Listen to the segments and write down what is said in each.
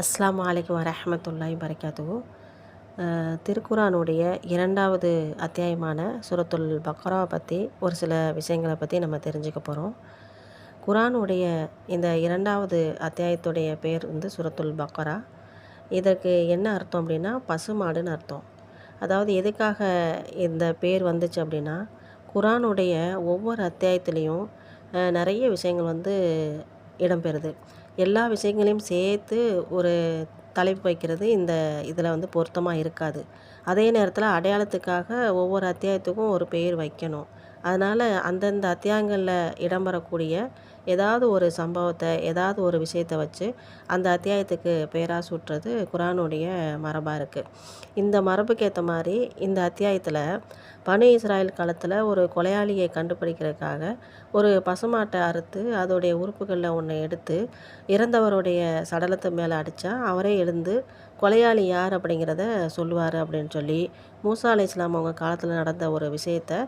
அஸ்லாம் வலைக்கம் வரமத்துல்லாய் பரக்காத்துஹு திருக்குரானுடைய இரண்டாவது அத்தியாயமான சுரத்துல் பக்ராவை பற்றி ஒரு சில விஷயங்களை பற்றி நம்ம தெரிஞ்சுக்க போகிறோம் குரானுடைய இந்த இரண்டாவது அத்தியாயத்துடைய பேர் வந்து சுரத்துல் பக்ரா. இதற்கு என்ன அர்த்தம் அப்படின்னா பசுமாடுன்னு அர்த்தம். அதாவது எதுக்காக இந்த பேர் வந்துச்சு அப்படின்னா குரானுடைய ஒவ்வொரு அத்தியாயத்துலேயும் நிறைய விஷயங்கள் வந்து இடம்பெறுது. எல்லா விஷயங்களையும் சேர்த்து ஒரு தலைப்பு வைக்கிறது இந்த இதில் வந்து பொருத்தமாக இருக்காது. அதே நேரத்தில் அடையாளத்துக்காக ஒவ்வொரு அத்தியாயத்துக்கும் ஒரு பெயர் வைக்கணும். அதனால் அந்தந்த அத்தியாயங்களில் இடம்பெறக்கூடிய ஏதாவது ஒரு சம்பவத்தை ஏதாவது ஒரு விஷயத்தை வச்சு அந்த அத்தியாயத்துக்கு பேராக சுட்டுறது குரானுடைய மரபாக இருக்குது இந்த மரபுக்கு ஏற்ற மாதிரி இந்த அத்தியாயத்தில் பனு இஸ்ராயல் காலத்தில் ஒரு கொலையாளியை கண்டுபிடிக்கிறதுக்காக ஒரு பசுமாட்டை அறுத்து அதோடைய உறுப்புகளில் ஒன்றை எடுத்து இறந்தவருடைய சடலத்து மேலே அடித்தா அவரே எழுந்து கொலையாளி யார் அப்படிங்கிறத சொல்லுவார் அப்படின்னு சொல்லி மூசா அலி இஸ்லாம் அவங்க காலத்தில் நடந்த ஒரு விஷயத்தை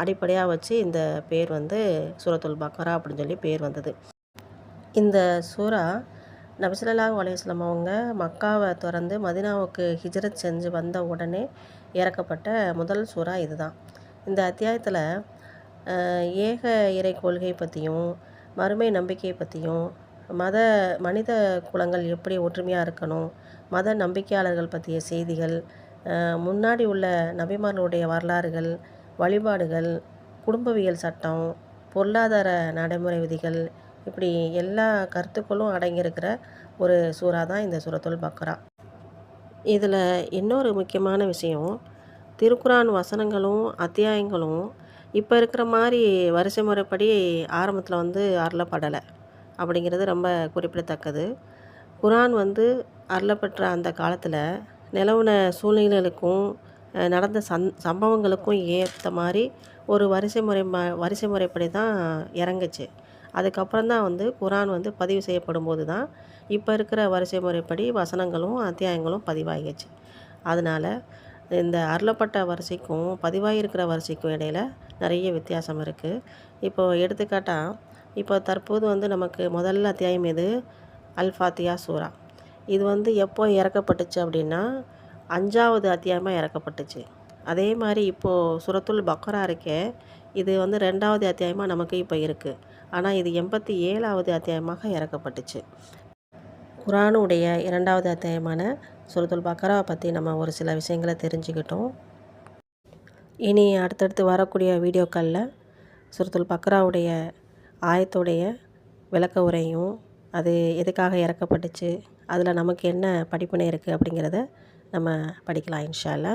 அடிப்படையாக வச்சு இந்த பேர் வந்து சூரத்துல் பக்கரா அப்படின்னு சொல்லி பேர் வந்தது. இந்த சூரா நபிசல்லாஹு அலையம் அவங்க மக்காவை திறந்து மதினாவுக்கு ஹிஜ்ரத் செஞ்சு வந்த உடனே இறக்கப்பட்ட முதல் சூறா இதுதான். இந்த அத்தியாயத்தில் ஏக இறை கொள்கை பற்றியும் மறுமை நம்பிக்கை பற்றியும் மத மனித குலங்கள் எப்படி ஒற்றுமையாக இருக்கணும் மத நம்பிக்கையாளர்கள் பற்றிய செய்திகள் முன்னாடி உள்ள நபிமார்களுடைய வரலாறுகள் வழிபாடுகள் குடும்பவியல் சட்டம் பொருளாதார நடைமுறை விதிகள் இப்படி எல்லா கருத்துக்களும் அடங்கியிருக்கிற ஒரு சூறா தான் இந்த சூரத்துல் பக்ரா. இதில் இன்னொரு முக்கியமான விஷயம் திருக்குரான் வசனங்களும் அத்தியாயங்களும் இப்போ இருக்கிற மாதிரி வரிசை முறைப்படி ஆரம்பத்தில் வந்து அருளப்படலை அப்படிங்கிறது ரொம்ப குறிப்பிடத்தக்கது. குரான் வந்து அருளப்பெற்ற அந்த காலத்தில் நிலவுன சூழ்நிலைகளுக்கும் நடந்த சந் சம்பவங்களுக்கும் ஏற்ற மாதிரி ஒரு வரிசை முறை ம வரிசை முறைப்படி தான் இறங்குச்சு. அதுக்கப்புறம் தான் வந்து குரான் வந்து பதிவு செய்யப்படும் போது தான் இப்போ இருக்கிற வரிசை முறைப்படி வசனங்களும் அத்தியாயங்களும் பதிவாகிடுச்சு. அதனால் இந்த அருளப்பட்ட வரிசைக்கும் பதிவாகியிருக்கிற வரிசைக்கும் இடையில் நிறைய வித்தியாசம் இருக்குது இப்போது எடுத்துக்காட்டாக இப்போ தற்போது வந்து நமக்கு முதல்ல அத்தியாயம் எது? அல் ஃபாத்தியா சூரா. இது வந்து எப்போ இறக்கப்பட்டுச்சு அப்படின்னா அஞ்சாவது அத்தியாயமாக இறக்கப்பட்டுச்சு. அதே மாதிரி இப்போது சுரத்துல் பக்ரா இருக்கே இது வந்து ரெண்டாவது அத்தியாயமாக நமக்கு இப்போ இருக்குது ஆனால் இது எண்பத்தி ஏழாவது அத்தியாயமாக இறக்கப்பட்டுச்சு. குரானுடைய இரண்டாவது அத்தியாயமான சுரத்துல் பக்ராவை பற்றி நம்ம ஒரு சில விஷயங்களை தெரிஞ்சுக்கிட்டோம். இனி அடுத்தடுத்து வரக்கூடிய வீடியோக்களில் சுரத்துல் பக்ராவுடைய ஆயத்துடைய விளக்க உரையும் அது எதுக்காக இறக்கப்பட்டுச்சு அதில் நமக்கு என்ன படிப்பினை இருக்குது அப்படிங்கிறத நம்ம படிக்கலாம் இன்ஷா